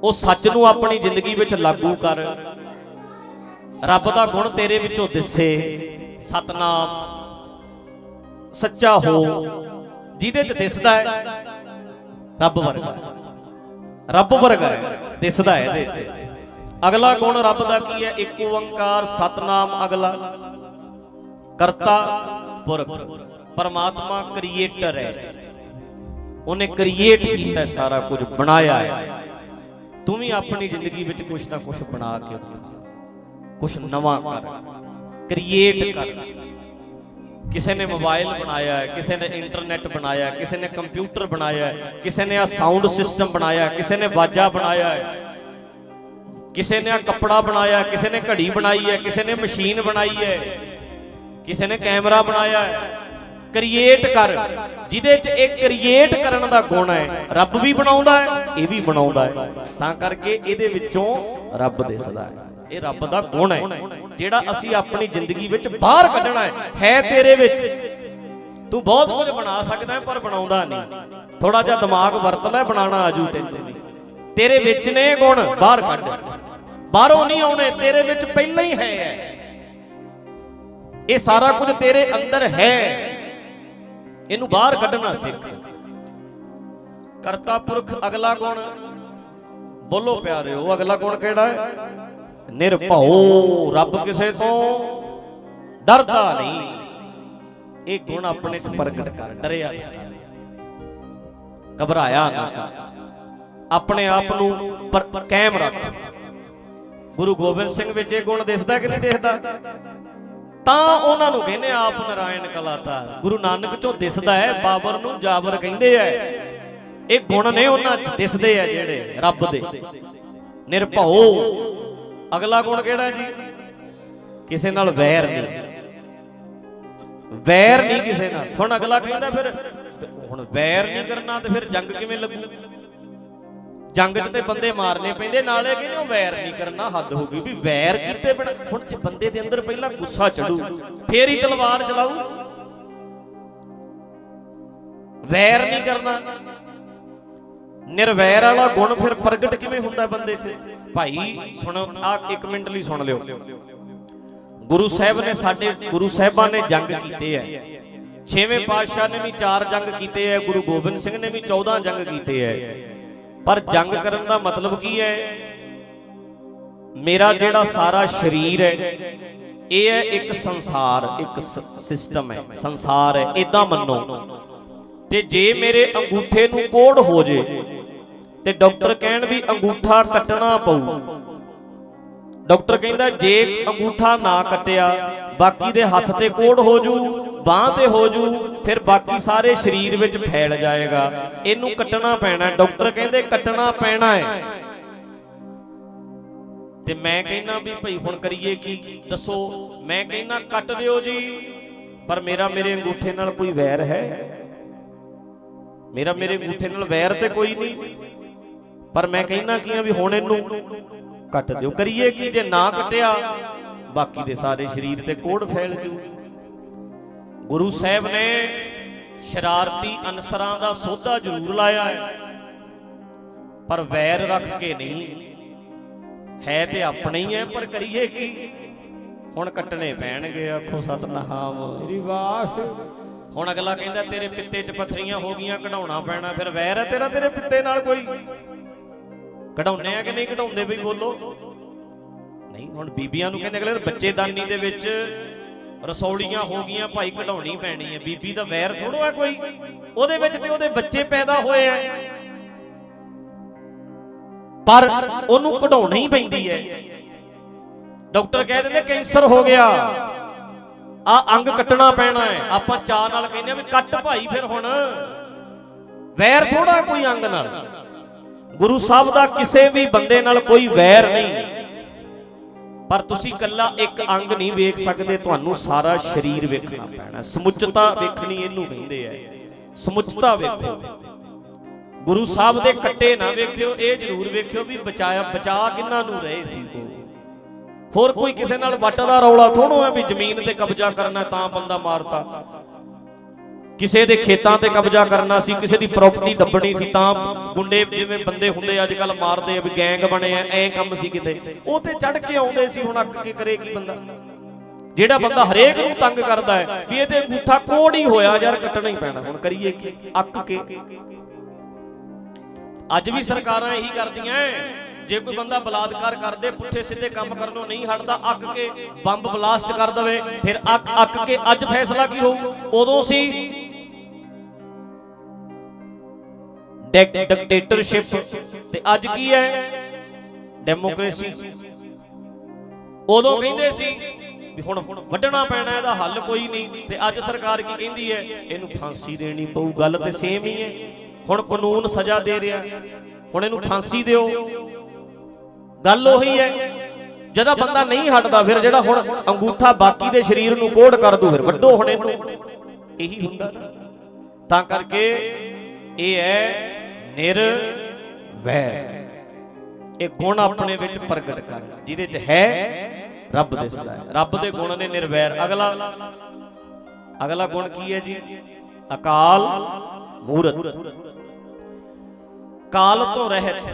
ਉਹ ਸੱਚ ਨੂੰ ਆਪਣੀ ਜ਼ਿੰਦਗੀ ਵਿੱਚ ਲਾਗੂ ਕਰ। ਰੱਬ ਦਾ ਗੁਣ ਤੇਰੇ ਵਿੱਚੋਂ ਦਿਸੇ। ਸਤਨਾਮ। ਸੱਚਾ ਹੋ। ਜਿਹਦੇ ਚ ਦਿਸਦਾ ਹੈ, ਰੱਬ ਵਰਗਾ ਰੱਬ ਵਰਗਾ ਹੈ, ਦਿਸਦਾ ਹੈ ਇਹਦੇ ਚ। ਅਗਲਾ ਗੁਣ ਰੱਬ ਦਾ ਕੀ ਹੈ? ਇੱਕ ਓੰਕਾਰ, ਸਤਨਾਮ ਅਗਲਾ। ਕਰਤਾ, ਪੁਰਖ। ਪਰਮਾਤਮਾ ਕ੍ਰੀਏਟਰ ਹੈ। ਉਹਨੇ ਕ੍ਰੀਏਟ ਕੀਤਾ ਹੈ ਸਾਰਾ ਕੁਝ, ਬਣਾਇਆ ਹੈ। ਤੂੰ ਵੀ ਆਪਣੀ ਜ਼ਿੰਦਗੀ ਵਿੱਚ ਕੁਝ ਨਾ ਕੁਝ ਬਣਾ ਕੇ ਕੁਝ ਨਵਾਂ ਕਰ। ਕ੍ਰੀਏਟ ਕਰ। ਕਿਸੇ ਨੇ ਮੋਬਾਈਲ ਬਣਾਇਆ ਹੈ, ਕਿਸੇ ਨੇ ਇੰਟਰਨੈਟ ਬਣਾਇਆ ਹੈ, ਕਿਸੇ ਨੇ ਕੰਪਿਊਟਰ ਬਣਾਇਆ ਹੈ, ਕਿਸੇ ਨੇ ਆ ਸਾਊਂਡ ਸਿਸਟਮ ਬਣਾਇਆ ਹੈ, ਕਿਸੇ ਨੇ ਬਾਜਾ ਬਣਾਇਆ ਹੈ। ਕਿਸੇ ਨੇ ਆ ਕੱਪੜਾ ਬਣਾਇਆ ਹੈ, ਕਿਸੇ ਨੇ ਘੜੀ ਬਣਾਈ ਹੈ, ਕਿਸੇ ਨੇ ਮਸ਼ੀਨ ਬਣਾਈ ਹੈ। ਕਿਸੇ ਨੇ ਕੈਮਰਾ ਬਣਾਇਆ ਹੈ। ਕ੍ਰੀਏਟ ਕਰ। ਜਿਹਦੇ 'ਚ ਇਹ ਕ੍ਰੀਏਟ ਕਰਨ ਦਾ ਗੁਣ ਹੈ, ਰੱਬ ਵੀ ਬਣਾਉਂਦਾ ਹੈ, ਇਹ ਵੀ ਬਣਾਉਂਦਾ ਹੈ। ਤਾਂ ਕਰਕੇ ਇਹਦੇ ਵਿੱਚੋਂ ਰੱਬ ਦਿਸਦਾ ਹੈ। ਇਹ ਰੱਬ ਦਾ ਗੁਣ ਹੈ, ਜਿਹੜਾ ਅਸੀਂ ਆਪਣੀ ਜ਼ਿੰਦਗੀ ਵਿੱਚ ਬਾਹਰ ਕੱਢਣਾ ਹੈ। ਹੈ ਤੇਰੇ ਵਿੱਚ। ਤੂੰ ਬਹੁਤ ਕੁਝ ਬਣਾ ਸਕਦਾ ਹੈ, ਪਰ ਬਣਾਉਂਦਾ ਨਹੀਂ। ਥੋੜਾ ਜਿਹਾ ਦਿਮਾਗ ਵਰਤ ਲੈ, ਬਣਾਉਣਾ ਆਜੂ ਤੈਨੂੰ ਤੇਰੇ ਵਿੱਚ ਨੇ ਗੁਣ, ਬਾਹਰ ਕੱਢ। ਬਾਹਰੋਂ ਨਹੀਂ ਆਉਣੇ, ਤੇਰੇ ਵਿੱਚ ਪਹਿਲਾਂ ਹੀ ਹੈ। ਇਹ ਸਾਰਾ ਕੁਝ ਤੇਰੇ ਅੰਦਰ ਹੈ। ਇਹਨੂੰ ਬਾਹਰ ਕੱਢਣਾ ਸਿੱਖ। ਕਰਤਾ ਪੁਰਖ ਅਗਲਾ ਗੁਣ ਬੋਲੋ ਪਿਆਰਿਓ, ਅਗਲਾ ਗੁਣ ਕਿਹੜਾ ਹੈ? ਨਿਰਭਉ, ਰੱਬ ਕਿਸੇ ਤੋਂ ਡਰਦਾ ਨਹੀਂ। ਇਹ ਗੁਣ ਆਪਣੇ ਚ ਪ੍ਰਗਟ ਕਰ, ਡਰਿਆ ਘਬਰਾਇਆ ਨਾ ਆਪਣੇ ਆਪ ਨੂੰ ਕਾਇਮ ਰੱਖ। ਗੁਰੂ ਗੋਬਿੰਦ ਸਿੰਘ ਵਿੱਚ ਇਹ ਗੁਣ ਦਿਸਦਾ ਕਿ ਨਹੀਂ ਦਿਸਦਾ? ਤਾਂ ਉਹਨਾਂ ਨੂੰ ਕਹਿੰਦੇ ਆਪ ਨਾਰਾਇਣ ਕਲਾਤਾਰ ਗੁਰੂ ਨਾਨਕ ਚੋਂ ਦਿਸਦਾ ਹੈ, ਬਾਬਰ ਨੂੰ ਜਾਬਰ ਕਹਿੰਦੇ ਐ ਇਹ ਗੁਣ ਨੇ ਉਹਨਾਂ ਚ ਦਿਸਦੇ ਆ ਜਿਹੜੇ ਰੱਬ ਦੇ। ਨਿਰਭਉ। ਅਗਲਾ ਗੁਣ ਕਿਹੜਾ ਜੀ? ਕਿਸੇ ਨਾਲ ਵੈਰ ਨਹੀਂ। ਵੈਰ ਨਹੀਂ ਕਿਸੇ ਨਾਲ। ਹੁਣ ਅਗਲਾ ਕਹਿੰਦਾ ਫਿਰ, ਹੁਣ ਵੈਰ ਨਹੀਂ ਕਰਨਾ ਤੇ ਫਿਰ ਜੰਗ ਕਿਵੇਂ ਲੱਗੂ? ਜੰਗ 'ਚ ਤੇ ਬੰਦੇ ਮਾਰਨੇ ਪੈਂਦੇ ਨਾਲੇ ਕਹਿੰਦੇ ਉਹ ਵੈਰ ਨਹੀਂ ਕਰਨਾ ਹੱਦ ਹੋ ਗਈ ਵੀ ਵੈਰ ਕੀਤੇ ਬਿਨਾ। ਹੁਣ ਜੇ ਬੰਦੇ ਦੇ ਅੰਦਰ ਪਹਿਲਾਂ ਗੁੱਸਾ ਚੜੂ ਫੇਰ ਹੀ ਤਲਵਾਰ ਚਲਾਊ। ਵੈਰ ਨਹੀਂ ਕਰਨਾ। ਨਿਰਵੈਰ ਵਾਲਾ ਗੁਣ ਫਿਰ ਪ੍ਰਗਟ ਕਿਵੇਂ ਹੁੰਦਾ ਬੰਦੇ 'ਚ? ਭਾਈ ਸੁਣੋ ਆ ਇੱਕ ਮਿੰਟ ਲਈ ਸੁਣ ਲਿਓ। ਗੁਰੂ ਸਾਹਿਬ ਨੇ ਸਾਡੇ ਗੁਰੂ ਸਾਹਿਬਾਂ ਨੇ ਜੰਗ ਕੀਤੇ ਐ। ਛੇਵੇਂ ਪਾਤਸ਼ਾਹ ਨੇ ਵੀ ਚਾਰ ਜੰਗ ਕੀਤੇ ਐ। ਗੁਰੂ ਗੋਬਿੰਦ ਸਿੰਘ ਨੇ ਵੀ 14 ਜੰਗ ਕੀਤੇ ਐ। ਪਰ ਜੰਗ ਕਰਨ ਦਾ ਮਤਲਬ ਕੀ ਹੈ? ਮੇਰਾ ਜਿਹੜਾ ਸਾਰਾ ਸਰੀਰ ਹੈ, ਇਹ ਹੈ ਇੱਕ ਸੰਸਾਰ, ਇੱਕ ਸਿਸਟਮ ਹੈ, ਸੰਸਾਰ ਹੈ ਇਦਾਂ ਮੰਨੋ। ਤੇ ਜੇ ਮੇਰੇ ਅੰਗੂਠੇ ਨੂੰ ਕੋੜ ਹੋ ਜੇ, ਤੇ ਡਾਕਟਰ ਕਹਿਣ ਵੀ ਅੰਗੂਠਾ ਕੱਟਣਾ ਪਊ। ਡਾਕਟਰ ਕਹਿੰਦਾ, ਜੇ ਅੰਗੂਠਾ ਨਾ ਕੱਟਿਆ, ਬਾਕੀ ਦੇ ਹੱਥ ਤੇ ਕੋੜ ਹੋ ਜੂ, ਬਾਹ ਤੇ ਹੋ ਜੂ ਫਿਰ ਬਾਕੀ ਸਾਰੇ ਸਰੀਰ ਵਿੱਚ ਫੈਲ ਜਾਏਗਾ। ਇਹਨੂੰ ਕੱਟਣਾ ਪੈਣਾ। ਡਾਕਟਰ ਕਹਿੰਦੇ ਕੱਟਣਾ ਪੈਣਾ ਹੈ। ਤੇ ਮੈਂ ਕਹਿੰਦਾ ਵੀ ਭਈ ਹੁਣ ਕਰੀਏ ਕੀ? ਦੱਸੋ। ਮੈਂ ਕਹਿੰਦਾ ਕੱਟ ਦਿਓ ਜੀ। ਪਰ ਮੇਰਾ ਮੇਰੇ ਅੰਗੂਠੇ ਨਾਲ ਕੋਈ ਵੈਰ ਹੈ? ਮੇਰਾ ਮੇਰੇ ਅੰਗੂਠੇ ਨਾਲ ਵੈਰ ਤੇ ਕੋਈ ਨਹੀਂ। ਪਰ ਮੈਂ ਕਹਿੰਦਾ ਕੀ ਆ ਵੀ ਹੁਣ ਇਹਨੂੰ ਕੱਟ ਦਿਓ। ਕਰੀਏ ਕੀ? ਜੇ ਨਾ ਕੱਟਿਆ, ਬਾਕੀ ਦੇ ਸਾਰੇ ਸਰੀਰ ਤੇ ਕੋੜ ਫੈਲ ਜੂ। ਗੁਰੂ ਸਾਹਿਬ ਨੇ ਸ਼ਰਾਰਤੀ ਅਨਸਰਾਂ ਦਾ ਸੋਧਾ ਜ਼ਰੂਰ ਲਾਇਆ ਹੈ। ਪਰ ਵੈਰ ਰੱਖ ਕੇ ਨਹੀਂ। ਹੈ ਤੇ ਆਪਣੇ ਹੀ ਹੈ ਪਰ ਕਰੀਏ ਕੀ? ਹੁਣ ਕੱਟਣੇ ਪੈਣਗੇ ਆਖੋ ਸਤਨਾਮ। ਮੇਰੀ ਵਾਹ ਹੁਣ ਅਗਲਾ ਕਹਿੰਦਾ ਤੇਰੇ ਪਿੱਤੇ 'ਚ ਪਥਰੀਆਂ ਹੋ ਗਈਆਂ ਕਢਾਉਣਾ ਪੈਣਾ ਫਿਰ ਵੈਰ ਹੈ ਤੇਰਾ ਤੇਰੇ ਪਿੱਤੇ ਨਾਲ ਕੋਈ? ਕਢਾਉਣੇ ਆ ਕਿ ਨਹੀਂ ਕਢਾਉਂਦੇ ਬਈ ਬੋਲੋ? ਨਹੀਂ ਹੁਣ ਬੀਬੀਆਂ ਨੂੰ ਕਹਿੰਦੇ ਅਗਲੇ ਬੱਚੇਦਾਨੀ ਦੇ ਵਿੱਚ ਰਸੌਲੀਆਂ ਹੋ ਗਈਆਂ ਭਾਈ ਕਢਾਉਣੀ ਪੈਣੀ ਹੈ ਬੀਬੀ ਦਾ ਵੈਰ ਥੋੜੋ ਹੈ ਕੋਈ? ਉਹਦੇ ਵਿੱਚ ਤੇ ਉਹਦੇ ਬੱਚੇ ਪੈਦਾ ਹੋਏ ਆ। ਪਰ ਉਹਨੂੰ ਕਢਾਉਣੀ ਹੀ ਪੈਂਦੀ ਹੈ। ਡਾਕਟਰ ਕਹਿ ਦਿੰਦੇ ਕੈਂਸਰ ਹੋ ਗਿਆ। ਆ ਅੰਗ ਕੱਟਣਾ ਪੈਣਾ ਹੈ। ਆਪਾਂ ਚਾਹ ਨਾਲ ਕਹਿੰਦੇ ਆ ਵੀ ਕੱਟ ਭਾਈ ਫਿਰ ਹੁਣ। ਵੈਰ ਥੋੜਾ ਕੋਈ ਅੰਗ ਨਾਲ। ਗੁਰੂ ਸਾਹਿਬ ਦਾ ਕਿਸੇ ਵੀ ਬੰਦੇ ਨਾਲ ਕੋਈ ਵੈਰ ਨਹੀਂ। ਪਰ ਤੁਸੀਂ ਕੱਲਾ ਇੱਕ ਅੰਗ ਨਹੀਂ ਵੇਖ ਸਕਦੇ, ਤੁਹਾਨੂੰ ਸਾਰਾ ਸਰੀਰ ਵੇਖਣਾ ਪੈਣਾ। ਸਮੁੱਚਤਾ ਵੇਖਣੀ ਇਹਨੂੰ ਕਹਿੰਦੇ ਆ। ਸਮੁੱਚਤਾ ਵੇਖੋ। ਗੁਰੂ ਸਾਹਿਬ ਦੇ ਕੱਟੇ ਨਾ ਵੇਖਿਓ, ਇਹ ਜ਼ਰੂਰ ਵੇਖਿਓ ਵੀ ਬਚਾਇਆ, ਬਚਾ ਕਿੰਨਾ ਨੂੰ ਰਹੇ ਸੀ ਹੋਰ ਕੋਈ ਕਿਸੇ ਨਾਲ ਵੱਟ ਦਾ ਰੌਲਾ ਥੋੜੋ ਹੈ ਵੀ ਜ਼ਮੀਨ ਤੇ ਕਬਜ਼ਾ ਕਰਨਾ, ਤਾਂ ਬੰਦਾ ਮਾਰਤਾ। ਕਿਸੇ ਦੇ ਖੇਤਾਂ ਤੇ ਕਬਜ਼ਾ ਕਰਨਾ ਸੀ, ਕਿਸੇ ਦੀ ਪ੍ਰਾਪਰਟੀ ਦੱਬਣੀ ਸੀ, ਤਾਂ ਗੁੰਡੇ ਜਿਵੇਂ ਬੰਦੇ ਹੁੰਦੇ ਅੱਜ ਕੱਲ ਮਾਰਦੇ ਆ ਵੀ ਗੈਂਗ ਬਣੇ ਆ, ਐ ਕੰਮ ਸੀ ਕਿਤੇ। ਉਹ ਤੇ ਚੜ ਕੇ ਆਉਂਦੇ ਸੀ, ਹੁਣ ਅੱਕ ਕੇ ਕਰੇ ਕੀ ਬੰਦਾ? ਜਿਹੜਾ ਬੰਦਾ ਹਰੇਕ ਨੂੰ ਤੰਗ ਕਰਦਾ ਹੈ, ਵੀ ਇਹ ਤੇ ਅੰਗੂਠਾ ਕੋੜ ਹੀ ਹੋਇਆ, ਯਾਰ ਕੱਟਣਾ ਹੀ ਪੈਣਾ, ਹੁਣ ਕਰੀਏ ਕੀ? ਅੱਕ ਕੇ। ਅੱਜ ਵੀ ਸਰਕਾਰਾਂ ਇਹੀ ਕਰਦੀਆਂ ਜੇ ਕੋਈ ਬੰਦਾ ਬਲਾਤਕਾਰ ਕਰਦੇ, ਪੁੱਠੇ ਸਿੱਧੇ ਕੰਮ ਕਰਨੋਂ ਨਹੀਂ ਹਟਦਾ, ਅੱਕ ਕੇ ਬੰਬ ਬਲਾਸਟ ਕਰ ਦਵੇ, ਫਿਰ ਅੱਕ ਅੱਕ ਕੇ ਅੱਜ ਫੈਸਲਾ ਕੀ ਹੋਊ? ਉਦੋਂ ਸੀ ਡਿਕਟੇਟਰਸ਼ਿਪ ਤੇ ਅੱਜ ਕੀ ਹੈ? ਡੈਮੋਕ੍ਰੇਸੀ ਉਦੋਂ ਕਹਿੰਦੇ ਸੀ ਵੀ ਹੁਣ ਵੱਢਣਾ ਪੈਣਾ, ਇਹਦਾ ਹੱਲ ਕੋਈ ਨਹੀਂ। ਤੇ ਅੱਜ ਸਰਕਾਰ ਕੀ ਕਹਿੰਦੀ ਹੈ? ਇਹਨੂੰ ਫਾਂਸੀ ਦੇਣੀ ਪਊ, ਗੱਲ ਤੇ ਸੇਮ ਹੀ ਹੈ। ਹੁਣ ਕਾਨੂੰਨ ਸਜ਼ਾ ਦੇ ਰਿਹਾ। ਹੁਣ ਇਹਨੂੰ ਫਾਂਸੀ ਦਿਓ। ਗੱਲ ਉਹੀ ਹੈ, ਜਦੋਂ ਬੰਦਾ ਨਹੀਂ ਹਟਦਾ, ਫਿਰ ਜਿਹੜਾ ਹੁਣ ਅੰਗੂਠਾ ਬਾਕੀ ਦੇ ਸਰੀਰ ਨੂੰ ਕੋੜ ਕਰ ਦੂ, ਫਿਰ ਵੱਡੋ ਹੁਣ ਇਹਨੂੰ। ਇਹੀ ਹੁੰਦਾ ਤਾਂ ਕਰਕੇ ਇਹ ਹੈ ਨਿਰ ਇਹ ਗੁਣ ਆਪਣੇ ਵਿੱਚ ਪ੍ਰਗਟ ਕਰ, ਜਿਹਦੇ ਚ ਹੈ ਰੱਬ ਦਿਸਦਾ ਹੈ ਰੱਬ ਦੇ ਗੁਣ ਨੇ ਨਿਰਵੈਰ। ਅਗਲਾ ਅਗਲਾ ਗੁਣ ਕੀ ਹੈ ਜੀ? ਅਕਾਲ ਮੂਰਤ। ਕਾਲ ਤੋਂ ਰਹਿਤ।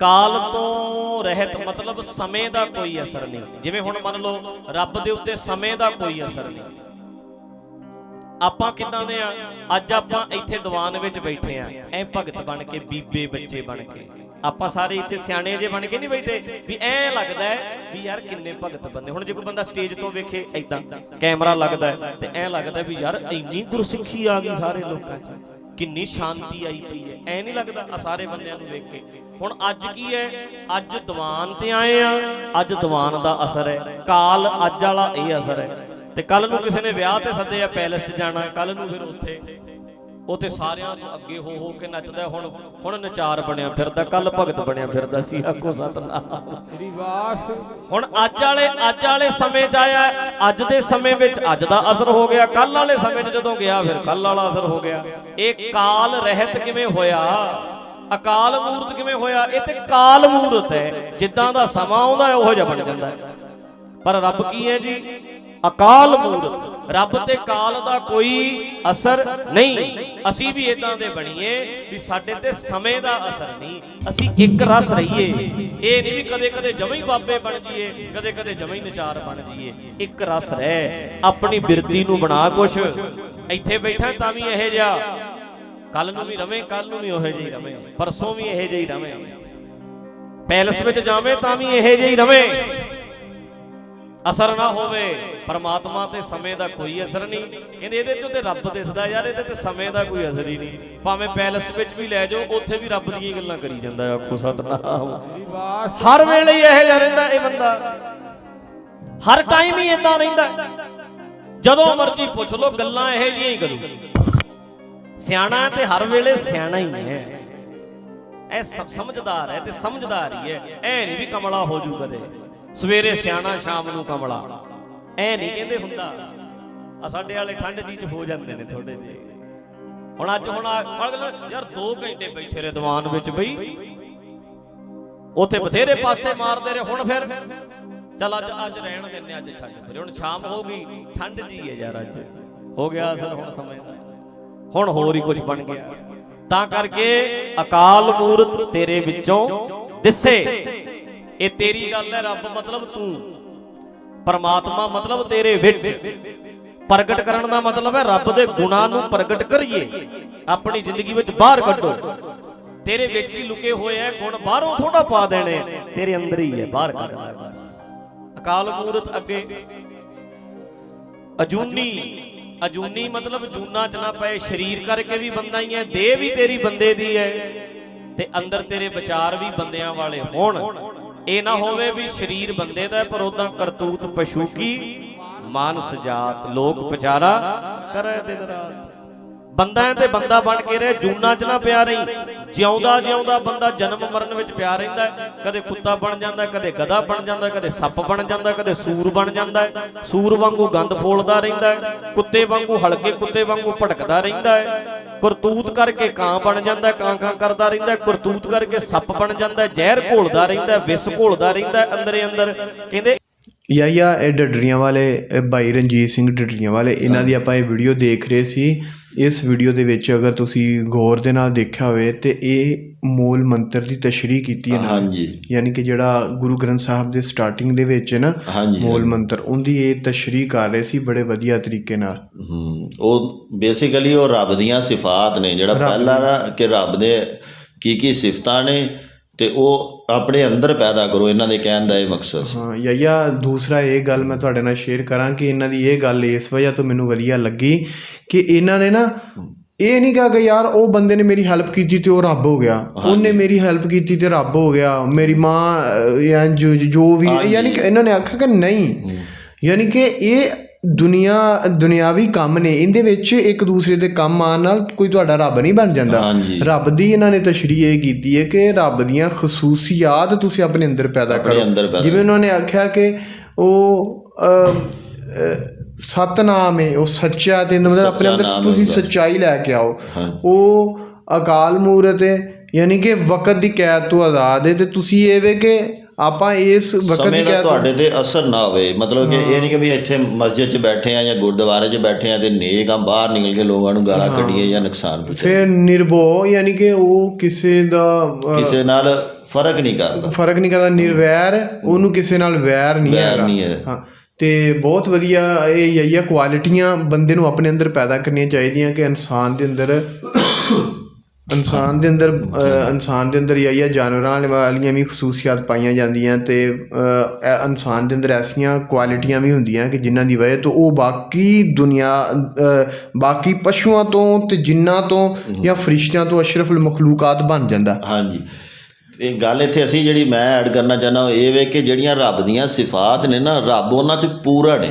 ਕਾਲ ਤੋਂ ਰਹਿਤ ਮਤਲਬ ਸਮੇਂ ਦਾ ਕੋਈ ਅਸਰ ਨਹੀਂ। ਜਿਵੇਂ ਹੁਣ ਮੰਨ ਲਓ, ਰੱਬ ਦੇ ਉੱਤੇ ਸਮੇਂ ਦਾ ਕੋਈ ਅਸਰ ਨਹੀਂ। ਆਪਾਂ ਕਿੱਦਾਂ ਦੇ ਆ? ਅੱਜ ਆਪਾਂ ਇੱਥੇ ਦੀਵਾਨ ਵਿੱਚ ਬੈਠੇ ਆ। ਐ ਭਗਤ ਬਣ ਕੇ, ਬੀਬੇ ਬੱਚੇ ਬਣ ਕੇ। ਆਪਾਂ ਸਾਰੇ ਇੱਥੇ ਸਿਆਣੇ ਜੇ ਬਣ ਕੇ ਨਹੀਂ ਬੈਠੇ। ਵੀ ਐ ਲੱਗਦਾ ਵੀ ਯਾਰ ਕਿੰਨੇ ਭਗਤ ਬੰਦੇ। ਹੁਣ ਜੇ ਕੋਈ ਬੰਦਾ ਸਟੇਜ ਤੋਂ ਵੇਖੇ ਐਦਾਂ ਕੈਮਰਾ ਲੱਗਦਾ ਤੇ ਐ ਲੱਗਦਾ ਵੀ ਯਾਰ ਇੰਨੀ ਗੁਰਸਿੱਖੀ ਆ ਗਈ ਸਾਰੇ ਲੋਕਾਂ 'ਚ। ਕਿੰਨੀ ਸ਼ਾਂਤੀ ਆਈ ਪਈ ਹੈ। ਐ ਨਹੀਂ ਲੱਗਦਾ ਆ ਸਾਰੇ ਬੰਦਿਆਂ ਨੂੰ ਵੇਖ ਕੇ। ਹੁਣ ਅੱਜ ਕੀ ਹੈ? ਅੱਜ ਦੀਵਾਨ ਤੇ ਆਏ ਆ। ਅੱਜ ਦੀਵਾਨ ਦਾ ਅਸਰ ਹੈ। ਕਾਲ ਅੱਜ ਵਾਲਾ ਇਹ ਅਸਰ ਹੈ। ਤੇ ਕੱਲ ਨੂੰ ਕਿਸੇ ਨੇ ਵਿਆਹ ਤੇ ਸੱਦੇ ਆ ਪੈਲਸ 'ਚ ਜਾਣਾ ਕੱਲ ਨੂੰ ਫਿਰ ਉੱਥੇ। ਉੱਥੇ ਸਾਰਿਆਂ ਤੋਂ ਅੱਗੇ ਹੋ ਹੋ ਕੇ ਨੱਚਦਾ ਹੁਣ ਹੁਣ ਨਚਾਰ ਬਣਿਆ ਫਿਰਦਾ ਕੱਲ ਭਗਤ ਬਣਿਆ ਫਿਰਦਾ ਸੀ ਆਖੋ ਸਤਨਾਮ। ਮੇਰੀ ਵਾਹ ਹੁਣ ਅੱਜ ਵਾਲੇ ਅੱਜ ਵਾਲੇ ਸਮੇਂ 'ਚ ਆਇਆ ਅੱਜ ਦੇ ਸਮੇਂ ਵਿੱਚ ਅੱਜ ਦਾ ਅਸਰ ਹੋ ਗਿਆ ਕੱਲ ਵਾਲੇ ਸਮੇਂ 'ਚ ਜਦੋਂ ਗਿਆ ਫਿਰ ਕੱਲ ਵਾਲਾ ਅਸਰ ਹੋ ਗਿਆ। ਇਹ ਕਾਲ ਰਹਿਤ ਕਿਵੇਂ ਹੋਇਆ? ਅਕਾਲ ਮੂਰਤ ਕਿਵੇਂ ਹੋਇਆ? ਇਹ ਤੇ ਕਾਲ ਮੂਰਤ ਹੈ ਜਿੱਦਾਂ ਦਾ ਸਮਾਂ ਆਉਂਦਾ ਹੈ ਉਹੋ ਜਿਹਾ ਬਣ ਜਾਂਦਾ ਪਰ ਰੱਬ ਕੀ ਹੈ ਜੀ? ਅਕਾਲ ਮੂਰਤ ਰੱਬ ਤੇ ਕਾਲ ਦਾ ਕੋਈ ਅਸਰ ਨਹੀਂ। ਅਸੀਂ ਵੀ ਇਦਾਂ ਦੇ ਬਣੀਏ ਵੀ ਸਾਡੇ ਤੇ ਸਮੇਂ ਦਾ ਅਸਰ ਨਹੀਂ। ਅਸੀਂ ਇੱਕ ਰਸ ਰਹੀਏ। ਇਹ ਨਹੀਂ ਵੀ ਕਦੇ ਕਦੇ ਜਮੇ ਹੀ ਬਾਬੇ ਬਣ ਜਾਈਏ ਕਦੇ ਕਦੇ ਜਮੇ ਹੀ ਨਚਾਰ ਬਣ ਜਾਈਏ। ਇੱਕ ਰਸ ਰਹਿ, ਆਪਣੀ ਬਿਰਤੀ ਨੂੰ ਬਣਾ ਕੁਛ। ਇੱਥੇ ਬੈਠਾ ਤਾਂ ਵੀ ਇਹੋ ਜਿਹਾ। ਕੱਲ ਨੂੰ ਵੀ ਰਵੇਂ, ਕੱਲ ਨੂੰ ਵੀ ਉਹੇ ਜਿਹੀ ਰਵੇਂ। ਪਰਸੋਂ ਵੀ ਇਹੇ ਜਿਹੀ ਰਵੇਂ। ਪੈਲਸ ਵਿੱਚ ਜਾਵੇਂ ਤਾਂ ਵੀ ਇਹੇ ਜਿਹੀ ਰਵੇਂ। ਅਸਰ ਨਾ ਹੋਵੇ, ਪਰਮਾਤਮਾ ਤੇ ਸਮੇਂ ਦਾ ਕੋਈ ਅਸਰ ਨਹੀਂ। ਕਹਿੰਦੇ ਇਹਦੇ ਚੋਂ ਤੇ ਰੱਬ ਦਿਸਦਾ ਯਾਰ, ਇਹਦੇ ਤੇ ਸਮੇਂ ਦਾ ਕੋਈ ਅਸਰ ਹੀ ਨਹੀਂ। ਭਾਵੇਂ ਪੈਲਸ ਵਿੱਚ ਵੀ ਲੈ ਜਾਓ, ਉੱਥੇ ਵੀ ਰੱਬ ਦੀਆਂ ਗੱਲਾਂ ਕਰੀ ਜਾਂਦਾ ਆਖੋ ਸਤਨਾਮ। ਹਰ ਵੇਲੇ ਹੀ ਇਹੋ ਜਿਹਾ ਰਹਿੰਦਾ ਇਹ ਬੰਦਾ। ਹਰ ਟਾਈਮ ਹੀ ਇਦਾਂ ਰਹਿੰਦਾ। ਜਦੋਂ ਮਰਜ਼ੀ ਪੁੱਛ ਲਓ, ਗੱਲਾਂ ਇਹੋ ਜਿਹੀਆਂ ਹੀ ਕਰੂ। ਸਿਆਣਾ ਤੇ ਹਰ ਵੇਲੇ ਸਿਆਣਾ ਹੀ ਹੈ। ਐ ਸਮਝਦਾਰ ਹੈ ਤੇ ਸਮਝਦਾਰ ਹੀ। ਹੈ ਐ ਨਹੀਂ ਵੀ ਕਮਲਾ ਹੋ ਜੂ ਕਦੇ। ਸਵੇਰੇ ਸਿਆਣਾ, ਸ਼ਾਮ ਨੂੰ ਕਮਲਾ। ਐ ਨਹੀਂ ਕਹਿੰਦੇ ਹੁੰਦਾ। ਆ ਸਾਡੇ ਵਾਲੇ ਠੰਡ ਜੀ ਚ ਹੋ ਜਾਂਦੇ ਨੇ ਥੋੜੇ ਜਿਹੇ। ਹੁਣ ਅੱਜ ਹੁਣ ਯਾਰ 2 ਘੰਟੇ ਬੈਠੇ ਰਹੇ ਦੀਵਾਨ ਵਿੱਚ ਬਈ। ਉੱਥੇ ਬਥੇਰੇ ਪਾਸੇ ਮਾਰਦੇ ਰਹੇ, ਹੁਣ ਫਿਰ। ਚੱਲ ਅੱਜ ਅੱਜ ਰਹਿਣ ਦਿੰਨੇ ਅੱਜ ਛੱਡ ਫਿਰ। ਹੁਣ ਸ਼ਾਮ ਹੋ ਗਈ, ਠੰਡ ਜੀ ਹੈ ਯਾਰ ਅੱਜ। ਹੋ ਗਿਆ ਅਸਰ ਹੁਣ ਸਮੇਂ ਹੁਣ ਹੋਰ ਹੀ ਕੁਝ ਬਣ ਗਿਆ। ਤਾਂ ਕਰਕੇ ਅਕਾਲ ਮੂਰਤ ਤੇਰੇ ਵਿੱਚੋਂ ਦਿਸੇ। ਇਹ ਤੇਰੀ ਗੱਲ ਹੈ, ਰੱਬ ਮਤਲਬ ਤੂੰ। ਪਰਮਾਤਮਾ ਮਤਲਬ ਤੇਰੇ ਵਿੱਚ। ਪ੍ਰਗਟ ਕਰਨ ਦਾ ਮਤਲਬ ਹੈ, ਰੱਬ ਦੇ ਗੁਣਾਂ ਨੂੰ ਪ੍ਰਗਟ ਕਰੀਏ। ਆਪਣੀ ਜ਼ਿੰਦਗੀ ਵਿੱਚ ਬਾਹਰ ਕੱਢੋ। ਤੇਰੇ ਵਿੱਚ ਹੀ ਲੁਕੇ ਹੋਏ ਐ ਗੁਣ, ਬਾਹਰੋਂ ਥੋੜਾ ਪਾ ਦੇਣੇ। ਤੇਰੇ ਅੰਦਰ ਹੀ ਹੈ, ਬਾਹਰ ਕੱਢਣਾ ਹੈ ਬਸ। ਅਕਾਲ ਮੂਰਤ ਅੱਗੇ। ਅਜੂਨੀ। ਅਜੂਨੀ ਮਤਲਬ ਜੂਨਾ ਚ ਨਾ ਪਏ, ਸਰੀਰ ਕਰਕੇ ਵੀ ਬੰਦਾ ਹੀ ਹੈ, ਦੇਹ ਵੀ ਤੇਰੀ ਬੰਦੇ ਦੀ ਹੈ। ਤੇ ਅੰਦਰ ਤੇਰੇ ਵਿਚਾਰ ਵੀ ਬੰਦਿਆਂ ਵਾਲੇ ਹੋਣ। ਇਹ ਨਾ ਹੋਵੇ ਵੀ ਸਰੀਰ ਬੰਦੇ ਦਾ ਪਰ ਉਦਾਂ ਕਰਤੂਤ ਪਸ਼ੂ ਕੀ? ਮਾਨਸ ਜਾਤ, ਲੋਕ ਵਿਚਾਰਾ ਕਰੇ ਦਿਨ ਰਾਤ। ਬੰਦਾ ਤੇ ਬੰਦਾ ਬਣ ਕੇ ਰਹੇ, ਜੂਨਾ ਚ ਨਾ ਪਿਆ ਰਹੀ। ਜਿਉਂਦਾ ਜਿਉਂਦਾ ਬੰਦਾ ਜਨਮ ਮਰਨ ਵਿੱਚ ਪਿਆ ਰਹਿੰਦਾ ਕਦੇ ਕੁੱਤਾ ਬਣ ਜਾਂਦਾ, ਕਦੇ ਗਧਾ ਬਣ ਜਾਂਦਾ, ਕਦੇ ਸੱਪ ਬਣ ਜਾਂਦਾ, ਕਦੇ ਸੂਰ ਬਣ ਜਾਂਦਾ ਸੂਰ ਵਾਂਗੂ ਗੰਦ ਫੋਲਦਾ ਰਹਿੰਦਾ ਕੁੱਤੇ ਵਾਂਗੂ ਹਲਕੇ ਕੁੱਤੇ ਵਾਂਗੂ ਭਟਕਦਾ ਰਹਿੰਦਾ ਹੈ। ਕਰਤੂਤ ਕਰਕੇ ਕਾਂ ਬਣ ਜਾਂਦਾ ਕਾਂ ਕਾਂ ਕਰਦਾ ਰਹਿੰਦਾ ਕਰਤੂਤ ਕਰਕੇ ਸੱਪ ਬਣ ਜਾਂਦਾ ਜ਼ਹਿਰ ਘੋਲਦਾ ਰਹਿੰਦਾ ਵਿਸ ਘੋਲਦਾ ਰਹਿੰਦਾ ਅੰਦਰੇ ਅੰਦਰ। ਕਹਿੰਦੇ ਯਾ ਯਾ ਇਹ ਡੱਡਰੀਆਂ ਵਾਲੇ ਭਾਈ ਰਣਜੀਤ ਸਿੰਘ ਡੱਡਰੀਆਂ ਵਾਲੇ ਇਹਨਾਂ ਦੀ ਆਪਾਂ ਇਹ ਵੀਡੀਓ ਦੇਖ ਰਹੇ ਸੀ। ਇਸ ਵੀਡੀਓ ਦੇ ਵਿੱਚ ਅਗਰ ਤੁਸੀਂ ਗੌਰ ਦੇ ਨਾਲ ਦੇਖਿਆ ਹੋਵੇ ਤੇ ਇਹ ਮੂਲ ਮੰਤਰ ਦੀ ਤਸ਼ਰੀਹ ਕੀਤੀ ਹੈ ਹਾਂਜੀ। ਯਾਨੀ ਕਿ ਜਿਹੜਾ ਗੁਰੂ ਗ੍ਰੰਥ ਸਾਹਿਬ ਦੇ ਸਟਾਰਟਿੰਗ ਦੇ ਵਿੱਚ ਨਾ ਹਾਂਜੀ ਮੂਲ ਮੰਤਰ ਉਹਦੀ ਇਹ ਤਸ਼ਰੀਹ ਕਰ ਰਹੇ ਸੀ ਬੜੇ ਵਧੀਆ ਤਰੀਕੇ ਨਾਲ। ਹੂੰ ਉਹ ਬੇਸਿਕਲੀ ਉਹ ਰੱਬ ਦੀਆਂ ਸਿਫਾਤ ਨੇ ਜਿਹੜਾ ਪਹਿਲਾ ਨਾ ਕਿ ਰੱਬ ਦੇ ਕੀ ਕੀ ਸਿਫਤਾਂ ਨੇ ਤੇ ਉਹ ਆਪਣੇ ਅੰਦਰ ਪੈਦਾ ਕਰੋ ਇਹਨਾਂ ਦੇ ਕਹਿਣ ਦਾ ਇਹ ਮਕਸਦ। ਸੀ ਹਾਂ ਯਾ ਯਾ ਦੂਸਰਾ ਇਹ ਗੱਲ ਮੈਂ ਤੁਹਾਡੇ ਨਾਲ ਸ਼ੇਅਰ ਕਰਾਂ ਕਿ ਇਹਨਾਂ ਦੀ ਇਹ ਗੱਲ ਇਸ ਵਜ੍ਹਾ ਤੋਂ ਮੈਨੂੰ ਵਧੀਆ ਲੱਗੀ ਕਿ ਇਹਨਾਂ ਨੇ ਨਾ ਇਹ ਨਹੀਂ ਕਹਾ ਕਿ ਯਾਰ ਉਹ ਬੰਦੇ ਨੇ ਮੇਰੀ ਹੈਲਪ ਕੀਤੀ ਤੇ ਉਹ ਰੱਬ ਹੋ ਗਿਆ। ਉਹਨੇ ਮੇਰੀ ਹੈਲਪ ਕੀਤੀ ਤੇ ਰੱਬ ਹੋ ਗਿਆ। ਮੇਰੀ ਮਾਂ ਜੋ ਜੋ ਵੀ ਯਾਨੀ ਕਿ ਇਹਨਾਂ ਨੇ ਆਖਿਆ ਕਿ ਨਹੀਂ। ਯਾਨੀ ਕਿ ਇਹ ਦੁਨੀਆ ਦੁਨਿਆਵੀ ਕੰਮ ਨੇ ਇਹਦੇ ਵਿੱਚ ਇੱਕ ਦੂਸਰੇ ਦੇ ਕੰਮ ਆਉਣ ਨਾਲ ਕੋਈ ਤੁਹਾਡਾ ਰੱਬ ਨਹੀਂ ਬਣ ਜਾਂਦਾ। ਰੱਬ ਦੀ ਇਹਨਾਂ ਨੇ ਤਸ਼ਰੀਹ ਇਹ ਕੀਤੀ ਹੈ ਕਿ ਰੱਬ ਦੀਆਂ ਖਸੂਸੀਆਤ ਤੁਸੀਂ ਆਪਣੇ ਅੰਦਰ ਪੈਦਾ ਕਰੋ। ਜਿਵੇਂ ਉਹਨਾਂ ਨੇ ਆਖਿਆ ਕਿ ਉਹ ਸਤਨਾਮ ਹੈ ਉਹ ਸੱਚਾ ਤੇ ਮਤਲਬ ਆਪਣੇ ਅੰਦਰ ਤੁਸੀਂ। ਸੱਚਾਈ ਲੈ ਕੇ ਆਓ। ਉਹ ਅਕਾਲ ਮੂਰਤ ਹੈ ਯਾਨੀ ਕਿ ਵਕਤ ਦੀ ਕੈਦ ਤੋਂ ਆਜ਼ਾਦ ਹੈ ਤੇ ਤੁਸੀਂ ਇਹ ਵੇ ਕਿ ਆਪਾਂ ਇਸ ਵਕਤ ਦੀ ਤੋਂ ਤੁਹਾਡੇ ਤੇ ਅਸਰ ਨਾ ਹੋਵੇ। ਮਤਲਬ ਕਿ ਇਹ ਨਹੀਂ ਕਿ ਵੀ ਇੱਥੇ ਮਸਜਿਦ 'ਚ ਬੈਠੇ ਆ ਜਾਂ ਗੁਰਦੁਆਰੇ 'ਚ ਬੈਠੇ ਆ ਤੇ ਨੇਕ ਆ ਬਾਹਰ ਨਿਕਲ ਕੇ ਲੋਕਾਂ ਨੂੰ ਗਾਲਾਂ ਕੱਢੀਏ ਜਾਂ ਨੁਕਸਾਨ ਪਹੁੰਚਾਈਏ ਫਿਰ ਨਿਰਭਉ ਯਾਨੀ ਕਿ ਉਹ ਕਿਸੇ ਦਾ ਕਿਸੇ ਨਾਲ ਫ਼ਰਕ ਨਹੀਂ ਕਰਦਾ। ਫ਼ਰਕ ਨਹੀਂ ਕਰਦਾ ਨਿਰਵੈਰ ਉਹਨੂੰ ਕਿਸੇ ਨਾਲ ਵੈਰ ਨਹੀਂ ਹੈਗਾ। ਹੈ। ਹਾਂ। ਤੇ ਬਹੁਤ ਵਧੀਆ ਇਹ ਯਹੀਆ ਕੁਆਲਿਟੀਆਂ ਬੰਦੇ ਨੂੰ ਆਪਣੇ ਅੰਦਰ ਪੈਦਾ ਕਰਨੀਆਂ ਚਾਹੀਦੀਆਂ ਕਿ ਇਨਸਾਨ ਦੇ ਅੰਦਰ ਇਨਸਾਨ ਦੇ ਅੰਦਰ ਇਨਸਾਨ ਦੇ ਅੰਦਰ ਯਹੀਆ ਜਾਨਵਰਾਂ ਵਾਲੀਆਂ ਵੀ ਖਸੂਸੀਅਤ ਪਾਈਆਂ ਜਾਂਦੀਆਂ ਤੇ ਅਹ, ਇਹ ਇਨਸਾਨ ਦੇ ਅੰਦਰ ਐਸੀਆਂ ਕੁਆਲਿਟੀਆਂ ਵੀ ਹੁੰਦੀਆਂ ਕਿ ਜਿਨ੍ਹਾਂ ਦੀ ਵਜ੍ਹਾ ਤੋਂ ਉਹ ਬਾਕੀ ਦੁਨੀਆ ਬਾਕੀ ਪਸ਼ੂਆਂ ਤੋਂ ਤੇ ਜਿੰਨਾਂ ਤੋਂ ਜਾਂ ਫਰਿਸ਼ਤਿਆਂ ਤੋਂ ਅਸ਼ਰਫੁਲ ਮਖਲੂਕਾਤ ਬਣ ਜਾਂਦਾ। ਹਾਂਜੀ। ਇਹ ਗੱਲ ਇੱਥੇ ਅਸੀਂ ਜਿਹੜੀ ਮੈਂ ਐਡ ਕਰਨਾ ਉਹ ਇਹ ਵੇ ਕਿ ਜਿਹੜੀਆਂ ਰੱਬ ਦੀਆਂ ਸਿਫਾਤ ਨੇ ਨਾ ਰੱਬ ਉਹਨਾਂ 'ਚ ਪੂਰਾ ਨੇ।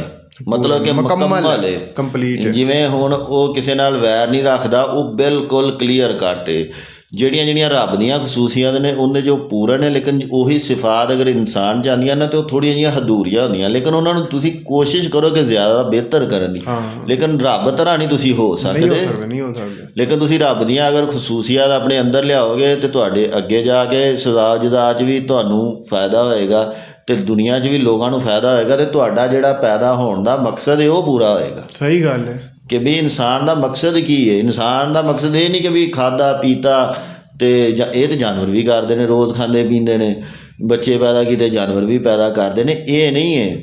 ਮਤਲਬ ਕਿ ਮੁਕੰਮਲ ਹੈ ਕੰਪਲੀਟ ਜਿਵੇਂ ਹੁਣ ਉਹ ਕਿਸੇ ਨਾਲ ਵੈਰ ਨਹੀਂ ਰੱਖਦਾ ਉਹ ਬਿਲਕੁਲ ਕਲੀਅਰ ਕੱਟ ਏ। ਜਿਹੜੀਆਂ ਜਿਹੜੀਆਂ ਰੱਬ ਦੀਆਂ ਖਸੂਸੀਅਤ ਨੇ ਉਹਨੇ ਜੋ ਪੂਰਨ ਨੇ ਲੇਕਿਨ ਉਹੀ ਸਿਫਾਤ ਅਗਰ ਇਨਸਾਨ ਜਾਂਦੀਆਂ ਨੇ ਤੇ ਉਹ ਥੋੜੀਆਂ ਜਿਹੀਆਂ ਹਦੂਰੀਆਂ ਹੁੰਦੀਆਂ। ਲੇਕਿਨ ਉਹਨਾਂ ਨੂੰ ਤੁਸੀਂ ਕੋਸ਼ਿਸ਼ ਕਰੋ ਕਿ ਜ਼ਿਆਦਾ ਬਿਹਤਰ ਕਰਨ ਦੀ। ਲੇਕਿਨ ਰੱਬ ਤਰ੍ਹਾਂ ਨਹੀਂ ਤੁਸੀਂ ਹੋ ਸਕਦਾ। ਨਹੀਂ ਹੋ ਸਕਦਾ। ਲੇਕਿਨ ਤੁਸੀਂ ਰੱਬ ਦੀਆਂ ਅਗਰ ਖਸੂਸੀਅਤ ਆਪਣੇ ਅੰਦਰ ਲਿਆਓਗੇ ਤੇ ਤੁਹਾਡੇ ਅੱਗੇ ਜਾ ਕੇ ਸਦਾ ਜਦਾ 'ਚ ਵੀ ਤੁਹਾਨੂੰ ਫਾਇਦਾ ਹੋਏਗਾ ਤੇ ਦੁਨੀਆ 'ਚ ਵੀ ਲੋਕਾਂ ਨੂੰ ਫਾਇਦਾ ਹੋਏਗਾ ਤੇ ਤੁਹਾਡਾ ਜਿਹੜਾ ਪੈਦਾ ਹੋਣ ਦਾ ਮਕਸਦ ਹੈ ਉਹ ਪੂਰਾ ਹੋਏਗਾ। ਸਹੀ ਗੱਲ ਹੈ। ਕਿ ਵੀ ਇਨਸਾਨ ਦਾ ਮਕਸਦ ਕੀ ਹੈ ਇਨਸਾਨ ਦਾ ਮਕਸਦ ਇਹ ਨਹੀਂ ਕਿ ਵੀ ਖਾਦਾ, ਪੀਤਾ ਤੇ ਜਾਂ ਇਹ ਤੇ ਜਾਨਵਰ ਵੀ ਕਰਦੇ ਨੇ, ਰੋਜ਼ ਖਾਂਦੇ, ਪੀਂਦੇ ਨੇ, ਬੱਚੇ ਪੈਦਾ ਕੀਤੇ, ਜਾਨਵਰ ਵੀ ਪੈਦਾ ਕਰਦੇ ਨੇ, ਇਹ ਨਹੀਂ ਹੈ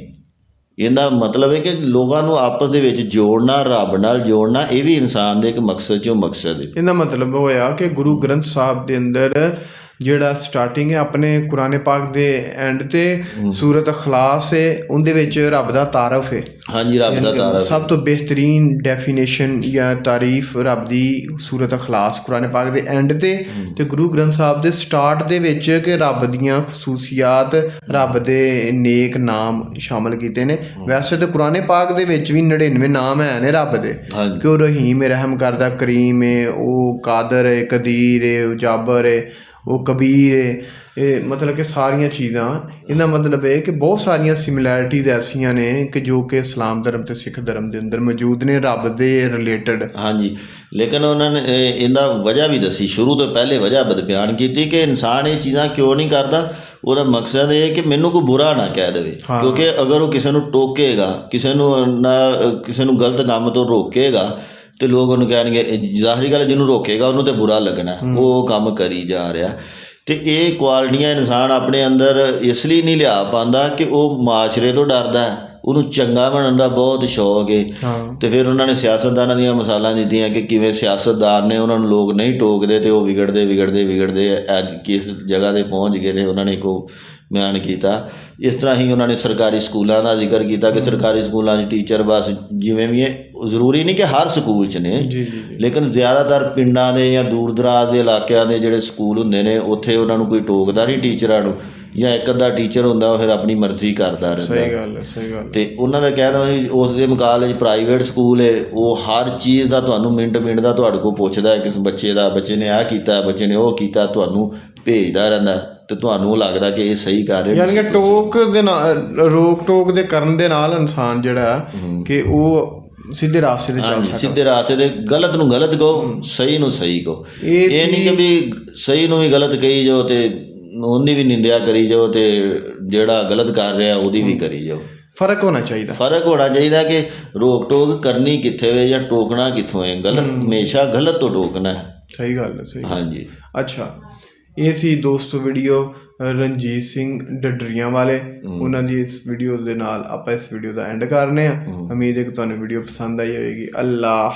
ਇਹਦਾ ਮਤਲਬ ਹੈ ਕਿ ਲੋਕਾਂ ਨੂੰ ਆਪਸ ਦੇ ਵਿੱਚ ਜੋੜਨਾ, ਰੱਬ ਨਾਲ ਜੋੜਨਾ, ਇਹ ਵੀ ਇਨਸਾਨ ਦੇ ਇੱਕ ਮਕਸਦ ਚੋਂ ਮਕਸਦ ਹੈ ਇਹਦਾ ਮਤਲਬ ਹੋਇਆ ਕਿ ਗੁਰੂ ਗ੍ਰੰਥ ਸਾਹਿਬ ਦੇ ਅੰਦਰ ਜਿਹੜਾ ਸਟਾਰਟਿੰਗ ਹੈ ਆਪਣੇ ਕੁਰਾਨ ਪਾਕ ਦੇ ਐਂਡ ਤੇ ਸੂਰਤ ਅਖਲਾਸ ਹੈ ਉਹਦੇ ਵਿੱਚ ਰੱਬ ਦਾ ਤਾਰਫ ਹੈ। ਹਾਂਜੀ ਰੱਬ ਦਾ ਤਾਰਾ ਸਭ ਤੋਂ ਬਿਹਤਰੀਨ ਡੈਫੀਨੇਸ਼ਨ ਜਾਂ ਤਾਰੀਫ ਰੱਬ ਦੀ ਸੂਰਤ ਅਖਲਾਸ ਕੁਰਾਨ ਪਾਕ ਦੇ ਐਂਡ ਤੇ ਤੇ ਗੁਰੂ ਗ੍ਰੰਥ ਸਾਹਿਬ ਦੇ ਸਟਾਰਟ ਦੇ ਵਿੱਚ ਕਿ ਰੱਬ ਦੀਆਂ ਖਸੂਸੀਅਤ ਰੱਬ ਦੇ ਨੇਕ ਨਾਮ ਸ਼ਾਮਲ ਕੀਤੇ ਨੇ। ਵੈਸੇ ਤਾਂ ਕੁਰਾਨ ਪਾਕ ਦੇ ਵਿੱਚ ਵੀ 99 ਨਾਮ ਹੈ ਨੇ ਰੱਬ ਦੇ। ਕਿ ਉਹ ਰਹੀਮ ਰਹਿਮ ਕਰਦਾ ਕਰੀਮ ਹੈ ਉਹ ਕਾਦਰ ਹੈ ਕਦੀਰ ਹੈ ਉਹ ਜਾਬਰ ਹੈ ਉਹ ਕਬੀਰ ਹੈ ਇਹ ਮਤਲਬ ਕਿ ਸਾਰੀਆਂ ਚੀਜ਼ਾਂ। ਇਹਦਾ ਮਤਲਬ ਇਹ ਕਿ ਬਹੁਤ ਸਾਰੀਆਂ ਸਿਮਿਲੈਰਿਟੀਜ਼ ਐਸੀਆਂ ਨੇ ਕਿ ਜੋ ਕਿ ਇਸਲਾਮ ਧਰਮ ਤੇ ਸਿੱਖ ਧਰਮ ਦੇ ਅੰਦਰ ਮੌਜੂਦ ਨੇ ਰੱਬ ਦੇ ਰਿਲੇਟਡ ਹਾਂਜੀ। ਲੇਕਿਨ ਉਹਨਾਂ ਨੇ ਇਹ- ਇਹਦਾ ਵਜ੍ਹਾ ਵੀ ਦੱਸੀ। ਸ਼ੁਰੂ ਤੋਂ ਪਹਿਲੇ ਵਜ੍ਹਾ ਬਦ ਬਿਆਨ ਕੀਤੀ ਕਿ ਇਨਸਾਨ ਇਹ ਚੀਜ਼ਾਂ ਕਿਉਂ ਨਹੀਂ ਕਰਦਾ? ਉਹਦਾ ਮਕਸਦ ਇਹ ਹੈ ਕਿ ਮੈਨੂੰ ਕੋਈ ਬੁਰਾ ਨਾ ਕਹਿ ਦੇਵੇ। ਕਿਉਂਕਿ ਅਗਰ ਉਹ ਕਿਸੇ ਨੂੰ ਟੋਕੇਗਾ ਕਿਸੇ ਨੂੰ ਨਾ ਕਿਸੇ ਨੂੰ ਗਲਤ ਕੰਮ ਤੋਂ ਰੋਕੇਗਾ ਤੇ ਲੋਕ ਉਹਨੂੰ ਕਹਿਣਗੇ ਜ਼ਾਹਰੀ ਗੱਲ ਜਿਹਨੂੰ ਰੋਕੇਗਾ ਉਹਨੂੰ ਤੇ ਬੁਰਾ ਲੱਗਣਾ। ਉਹ ਕੰਮ ਕਰੀ ਜਾ ਰਿਹਾ। ਤੇ ਇਹ ਕੁਆਲਿਟੀਆਂ ਇਨਸਾਨ ਆਪਣੇ ਅੰਦਰ ਇਸ ਲਈ ਨਹੀਂ ਲਿਆ ਪਾਉਂਦਾ ਕਿ ਉਹ ਮਾਸ਼ਰੇ ਤੋਂ ਡਰਦਾ ਹੈ। ਉਹਨੂੰ ਚੰਗਾ ਬਣਨ ਦਾ ਬਹੁਤ ਸ਼ੌਕ ਹਾਂ। ਤੇ ਫਿਰ ਉਹਨਾਂ ਨੇ ਸਿਆਸਤਦਾਨਾਂ ਦੀਆਂ ਮਿਸਾਲਾਂ ਦਿੱਤੀਆਂ ਕਿ ਕਿਵੇਂ ਸਿਆਸਤਦਾਨ ਨੇ ਉਹਨਾਂ ਨੂੰ ਲੋਕ ਨਹੀਂ ਟੋਕਦੇ ਤੇ ਉਹ ਵਿਗੜਦੇ ਵਿਗੜਦੇ ਵਿਗੜਦੇ ਅੱਜ ਕਿਸ ਜਗ੍ਹਾ ਤੇ ਪਹੁੰਚ ਗਏ ਨੇ ਉਹਨਾਂ ਨੇ ਕੋ ਬਿਆਨ ਕੀਤਾ। ਇਸ ਤਰ੍ਹਾਂ ਹੀ ਉਹਨਾਂ ਨੇ ਸਰਕਾਰੀ ਸਕੂਲਾਂ ਦਾ ਜ਼ਿਕਰ ਕੀਤਾ ਕਿ ਸਰਕਾਰੀ ਸਕੂਲਾਂ 'ਚ ਟੀਚਰ ਬਸ ਜਿਵੇਂ ਵੀ ਹੈ ਉਹ ਜ਼ਰੂਰੀ ਨਹੀਂ ਕਿ ਹਰ ਸਕੂਲ 'ਚ ਨੇ ਜੀ ਜੀ ਜੀ। ਲੇਕਿਨ ਜ਼ਿਆਦਾਤਰ ਪਿੰਡਾਂ ਦੇ ਜਾਂ ਦੂਰ ਦਰਾਜ਼ ਦੇ ਇਲਾਕਿਆਂ ਦੇ ਜਿਹੜੇ ਸਕੂਲ ਹੁੰਦੇ ਨੇ ਉੱਥੇ ਉਹਨਾਂ ਨੂੰ ਕੋਈ ਟੋਕਦਾ ਨਹੀਂ ਟੀਚਰਾਂ ਨੂੰ ਜਾਂ ਇੱਕ ਅੱਧਾ ਟੀਚਰ ਹੁੰਦਾ ਉਹ ਫਿਰ ਆਪਣੀ ਮਰਜ਼ੀ ਕਰਦਾ ਰਹਿੰਦਾ। ਸਹੀ ਗੱਲ ਹੈ ਸਹੀ ਗੱਲ ਤੇ ਉਹਨਾਂ ਦਾ ਕਹਿਣਾ ਸੀ ਉਸ ਦੇ ਮੁਕਾਬਲੇ ਪ੍ਰਾਈਵੇਟ ਸਕੂਲ ਹੈ ਉਹ ਹਰ ਚੀਜ਼ ਦਾ ਤੁਹਾਨੂੰ ਮਿੰਟ ਮਿੰਟ ਦਾ ਤੁਹਾਡੇ ਕੋਲ ਪੁੱਛਦਾ ਹੈ ਕਿਸ ਬੱਚੇ ਦਾ ਬੱਚੇ ਨੇ ਆਹ ਕੀਤਾ ਬੱਚੇ ਨੇ ਉਹ ਕੀਤਾ ਤੁਹਾਨੂੰ ਭੇਜਦਾ ਰਹਿੰਦਾ ਤੇ ਤੁਹਾਨੂੰ ਲੱਗਦਾ ਕਿ ਇਹ ਸਹੀ ਕਰ ਰਹੇ ਯਾਨੀ ਕਿ ਟੋਕ ਦੇ ਨਾਲ ਰੋਕ ਟੋਕ ਦੇ ਕਰਨ ਦੇ ਨਾਲ ਇਨਸਾਨ ਜਿਹੜਾ ਕਿ ਉਹ ਸਿੱਧੇ ਰਾਸਤੇ ਤੇ ਚੱਲ ਸਕਦਾ। ਸਿੱਧੇ ਰਾਹ ਤੇ ਗਲਤ ਨੂੰ ਗਲਤ ਕਹੋ ਸਹੀ ਨੂੰ ਸਹੀ ਕਹੋ। ਇਹ ਇਹ ਨਹੀਂ ਕਿ ਵੀ ਸਹੀ ਨੂੰ ਵੀ ਗਲਤ ਕਹੀ ਜਾਓ ਤੇ ਉਹਦੀ ਵੀ ਨਿੰਦਿਆ ਕਰੀ ਜਾਓ ਤੇ ਜਿਹੜਾ ਗਲਤ ਕਰ ਰਿਹਾ ਉਹਦੀ ਵੀ ਕਰੀ ਜਾਓ। ਫ਼ਰਕ ਹੋਣਾ ਚਾਹੀਦਾ। ਫ਼ਰਕ ਹੋਣਾ ਚਾਹੀਦਾ ਕਿ ਰੋਕ ਟੋਕ ਕਰਨੀ ਕਿੱਥੇ ਵੇ ਜਾਂ ਟੋਕਣਾ ਕਿੱਥੋਂ ਹੈ ਗਲਤ ਹਮੇਸ਼ਾ ਗਲਤ ਤੋਂ ਟੋਕਣਾ ਹੈ। ਸਹੀ ਗੱਲ ਹੈ ਸਹੀ ਹਾਂਜੀ। ਅੱਛਾ ਇਹ ਸੀ ਦੋਸਤੋ ਵੀਡੀਓ ਰਣਜੀਤ ਸਿੰਘ ਡਡਰੀਆਂ ਵਾਲੇ। ਉਹਨਾਂ ਦੀ ਇਸ ਵੀਡੀਓ ਦੇ ਨਾਲ ਆਪਾਂ ਇਸ ਵੀਡੀਓ ਦਾ ਐਂਡ ਕਰਨੇ ਆ ਉਮੀਦ ਹੈ ਕਿ ਤੁਹਾਨੂੰ ਵੀਡੀਓ ਪਸੰਦ ਆਈ ਹੋਵੇਗੀ। ਅੱਲਾ